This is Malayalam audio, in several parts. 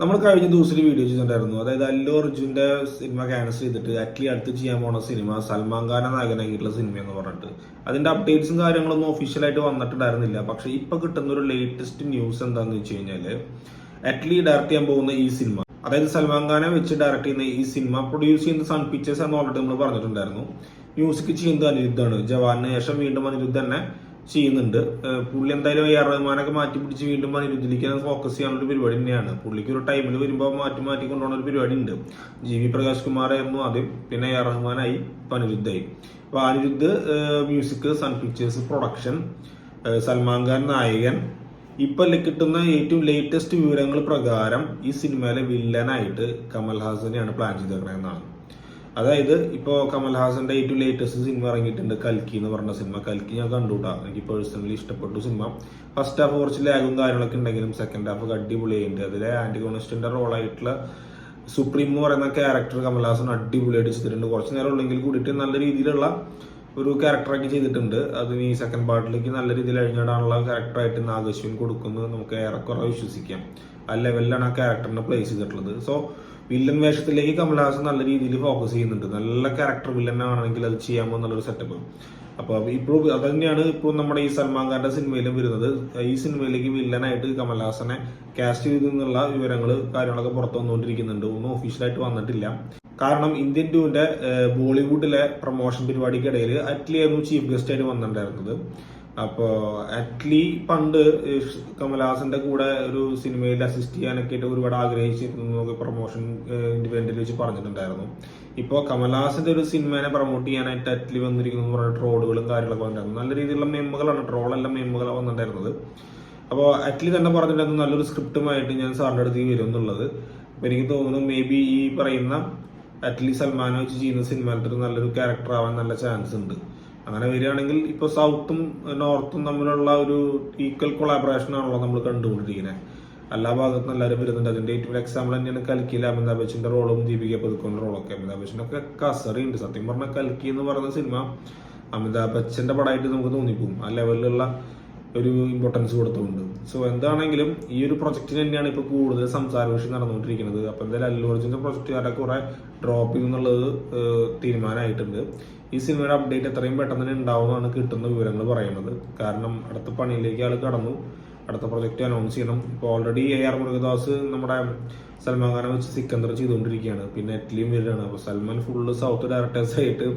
നമ്മൾ കഴിഞ്ഞ ദിവസം ഒരു വീഡിയോ ചെയ്തിട്ടുണ്ടായിരുന്നു. അതായത് അല്ലു അർജുന്റെ സിനിമ ക്യാൻസൽ ചെയ്തിട്ട് അറ്റ്ലി അടുത്ത് ചെയ്യാൻ പോണ സിനിമ സൽമാൻ ഖാനെ നായകനാക്കിയിട്ടുള്ള സിനിമ എന്ന് പറഞ്ഞിട്ട്. അതിന്റെ അപ്ഡേറ്റ്സും കാര്യങ്ങളൊന്നും ഒഫീഷ്യലായിട്ട് വന്നിട്ടുണ്ടായിരുന്നില്ല. പക്ഷേ ഇപ്പോൾ കിട്ടുന്ന ഒരു ലേറ്റസ്റ്റ് ന്യൂസ് എന്താണെന്ന് വെച്ച് കഴിഞ്ഞാൽ അറ്റ്ലി ഡയറക്ട് ചെയ്യാൻ പോകുന്ന ഈ സിനിമ അതായത് സൽമാൻ ഖാനെ വെച്ച് ഡയറക്റ്റ് ചെയ്യുന്ന ഈ സിനിമ പ്രൊഡ്യൂസ് ചെയ്യുന്ന സൺ പിക്ചേഴ്സ് എന്ന് ഓൾറെഡി നമ്മൾ പറഞ്ഞിട്ടുണ്ടായിരുന്നു. മ്യൂസിക് ചെയ്യുന്നത് അനിരുദ്ധാണ് ജവാന് ശേഷം വീണ്ടും അനിരുദ്ധ് തന്നെ ചെയ്യുന്നുണ്ട്. പുള്ളി എന്തായാലും എ ആർ റഹ്മാനൊക്കെ മാറ്റി പിടിച്ച് വീണ്ടും അനിരുദ്ധിലേക്ക് ഫോക്കസ് ചെയ്യാനുള്ള പരിപാടി തന്നെയാണ്. പുള്ളിക്ക് ഒരു ടൈമിൽ വരുമ്പോൾ മാറ്റി മാറ്റി കൊണ്ടുപോകുന്ന ഒരു പരിപാടി ഉണ്ട്. ജി വി പ്രകാശ് കുമാർ ആയിരുന്നു ആദ്യം. പിന്നെ എ ആർ റഹ്മാനായി അനിരുദ്ധായി അപ്പൊ Anirudh music Sun Pictures production Salman Khan നായകൻ. ഇപ്പൊ കിട്ടുന്ന ഏറ്റവും ലേറ്റസ്റ്റ് വിവരങ്ങൾ പ്രകാരം ഈ സിനിമയിലെ വില്ലനായിട്ട് കമൽ ഹാസനെയാണ് പ്ലാൻ ചെയ്തേക്കണെന്നാണ് അതായത് ഇപ്പോ കമൽഹാസന്റെ ഏറ്റവും ലേറ്റസ്റ്റ് സിനിമ ഇറങ്ങിയിട്ടുണ്ട് കൽക്കി എന്ന് പറഞ്ഞ സിനിമ കൽക്കി ഞാൻ കണ്ടുകൂട്ടാ എനിക്ക് പേഴ്സണലി ഇഷ്ടപ്പെട്ടു സിനിമ ഫസ്റ്റ് ഹാഫ് കുറച്ച് ലാഗും കാര്യങ്ങളൊക്കെ ഉണ്ടെങ്കിലും സെക്കൻഡ് ഹാഫ് അടിപൊളിയായിട്ടുണ്ട്. അതിലെ ആന്റിഗോണിസ്റ്റിന്റെ റോളായിട്ടുള്ള സുപ്രീം എന്ന് പറയുന്ന ക്യാരക്ടർ കമൽഹാസൻ അടിപൊളിയായിട്ട് ചെയ്തിട്ടുണ്ട്. കുറച്ച് നേരം ഉള്ളെങ്കിൽ കൂടിയിട്ട് നല്ല രീതിയിലുള്ള ഒരു ക്യാരക്ടറാക്കി ചെയ്തിട്ടുണ്ട്. അത് ഈ സെക്കൻഡ് പാർട്ടിലേക്ക് നല്ല രീതിയിൽ അഴിഞ്ഞിടാനുള്ള ക്യാരക്ടറായിട്ട് നാഗശ്വിൻ കൊടുക്കുന്നത് നമുക്ക് ഏറെക്കുറെ വിശ്വസിക്കാം. ആ ലെവലിലാണ് ആ ക്യാരക്ടറിനെ പ്ലേസ് ചെയ്തിട്ടുള്ളത്. സോ വില്ലൻ വേഷത്തിലേക്ക് കമൽഹാസൻ നല്ല രീതിയിൽ ഫോക്കസ് ചെയ്യുന്നുണ്ട്. നല്ല ക്യാരക്ടർ വില്ലൻ ആണെങ്കിൽ അത് ചെയ്യാമോ എന്നുള്ളൊരു സെറ്റപ്പ് അപ്പൊ ഇപ്പോൾ അത് തന്നെയാണ് ഇപ്പോൾ നമ്മുടെ ഈ സൽമാൻ ഖാന്റെ സിനിമയിലും വരുന്നത്. ഈ സിനിമയിലേക്ക് വില്ലനായിട്ട് കമൽഹാസനെ കാസ്റ്റ് ചെയ്തു എന്നുള്ള വിവരങ്ങൾ കാര്യങ്ങളൊക്കെ പുറത്തു വന്നുകൊണ്ടിരിക്കുന്നുണ്ട്. ഒന്നും ഒഫീഷ്യലായിട്ട് വന്നിട്ടില്ല. കാരണം ഇന്ത്യൻ ടൂവിന്റെ ബോളിവുഡിലെ പ്രൊമോഷൻ പരിപാടിക്കിടയിൽ അറ്റ്ലി ആയിരുന്നു ചീഫ് ഗസ്റ്റ് ആയിട്ട് വന്നിട്ടുണ്ടായിരുന്നത്. അപ്പോ അറ്റ്ലി പണ്ട് കമലഹാസന്റെ കൂടെ ഒരു സിനിമയിൽ അസിസ്റ്റ് ചെയ്യാനൊക്കെ ആയിട്ട് ഒരുപാട് ആഗ്രഹിച്ചിരുന്നു പ്രൊമോഷൻ ഇൻഡിപെൻഡന്റ് വെച്ച് പറഞ്ഞിട്ടുണ്ടായിരുന്നു. ഇപ്പോൾ കമൽഹാസന്റെ ഒരു സിനിമേനെ പ്രൊമോട്ട് ചെയ്യാനായിട്ട് അറ്റ്ലി വന്നിരിക്കുന്നു എന്ന് പറഞ്ഞ ട്രോളുകളും കാര്യങ്ങളൊക്കെ വന്നിട്ടുണ്ടായിരുന്നു. നല്ല രീതിയിലുള്ള മെമ്മുകളാണ് ട്രോളെല്ലാം മെമ്മുകൾ വന്നിട്ടുണ്ടായിരുന്നത്. അപ്പോൾ അറ്റ്ലി തന്നെ പറഞ്ഞിട്ടുണ്ടായിരുന്നു നല്ലൊരു സ്ക്രിപ്റ്റുമായിട്ട് ഞാൻ സാറിന്റെ അടുത്ത് വരും എന്നുള്ളത്. അപ്പോൾ എനിക്ക് തോന്നുന്നു മേ ബി ഈ പറയുന്ന അറ്റ്ലി സൽമാനെ വെച്ച് ചെയ്യുന്ന സിനിമയിലത്തെ നല്ലൊരു ക്യാരക്ടർ ആവാൻ നല്ല ചാൻസ് ഉണ്ട്. അങ്ങനെ വരികയാണെങ്കിൽ ഇപ്പൊ സൗത്തും നോർത്തും തമ്മിലുള്ള ഒരു ഈക്വൽ കൊളാബറേഷൻ ആണല്ലോ നമ്മൾ കണ്ടുകൊണ്ടിരിക്കുന്നത് എല്ലാ ഭാഗത്തും എല്ലാവരും വരുന്നുണ്ട്. അതിന്റെ ഏറ്റവും എക്സാമ്പിൾ തന്നെയാണ് കൽക്കിയിൽ അമിതാഭ് ബച്ചന്റെ റോളും ദീപിക പുതുക്കോന്റെ റോളൊക്കെ അമിതാഭ് ബച്ചനൊക്കെ കസറിയുണ്ട്. സത്യം പറഞ്ഞാൽ കൽക്കി എന്ന് പറയുന്ന സിനിമ അമിതാഭ് ബച്ചന്റെ പടമായിട്ട് നമുക്ക് തോന്നിപ്പോകും. ആ ലെവലിലുള്ള ഒരു ഇമ്പോർട്ടൻസ് കൊടുത്തുകൊണ്ട് സോ എന്താണെങ്കിലും ഈ ഒരു പ്രൊജക്റ്റിന് തന്നെയാണ് ഇപ്പൊ കൂടുതൽ സംസാര വിഷയം നടന്നുകൊണ്ടിരിക്കുന്നത്. അപ്പൊ എന്തായാലും അല്ലു അർജുന്റെ കാരൊക്കെ കുറെ ഡ്രോപ്പ് ചെയ്യുന്നുള്ളത് തീരുമാനമായിട്ടുണ്ട്. ഈ സിനിമയുടെ അപ്ഡേറ്റ് എത്രയും പെട്ടെന്ന് തന്നെ ഉണ്ടാവുമെന്നാണ് കിട്ടുന്ന വിവരങ്ങൾ പറയുന്നത്. കാരണം അടുത്ത പണിയിലേക്ക് ആൾ കടന്നു. അടുത്ത പ്രൊജക്റ്റ് അനൗൺസ് ചെയ്യണം. ഇപ്പോൾ ഓൾറെഡി എ ആർ മുരുകദാസ് നമ്മുടെ സൽമാൻ ഖാനെ വെച്ച് സിക്കന്ദർ ചെയ്തുകൊണ്ടിരിക്കുകയാണ്. പിന്നെ എറ്റ്ലിയും വരികയാണ്. അപ്പോൾ സൽമാൻ ഫുള്ള് സൗത്ത് ഡയറക്ടേഴ്സ് ആയിട്ട്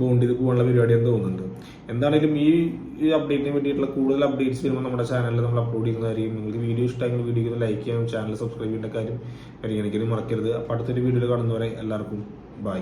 ബോണ്ട് ചെയ്ത് പോകാനുള്ള പരിപാടി എന്ന് തോന്നുന്നുണ്ട്. എന്താണെങ്കിലും ഈ അപ്ഡേറ്റിന് വേണ്ടിയിട്ടുള്ള കൂടുതൽ അപ്ഡേറ്റ്സ് വരുമ്പോൾ നമ്മുടെ ചാനലിൽ നമ്മൾ അപ്ലോഡ് ചെയ്യുന്നതായിരിക്കും നിങ്ങൾക്ക് വീഡിയോ ഇഷ്ടമെങ്കിൽ വീഡിയോ ലൈക്ക് ചെയ്യാനും ചാനൽ സബ്സ്ക്രൈബ് ചെയ്യേണ്ട കാര്യം പരിഗണിക്കലും മറക്കരുത്. അപ്പോൾ അടുത്തൊരു വീഡിയോയിൽ കാണുന്നവരെ എല്ലാവർക്കും ബൈ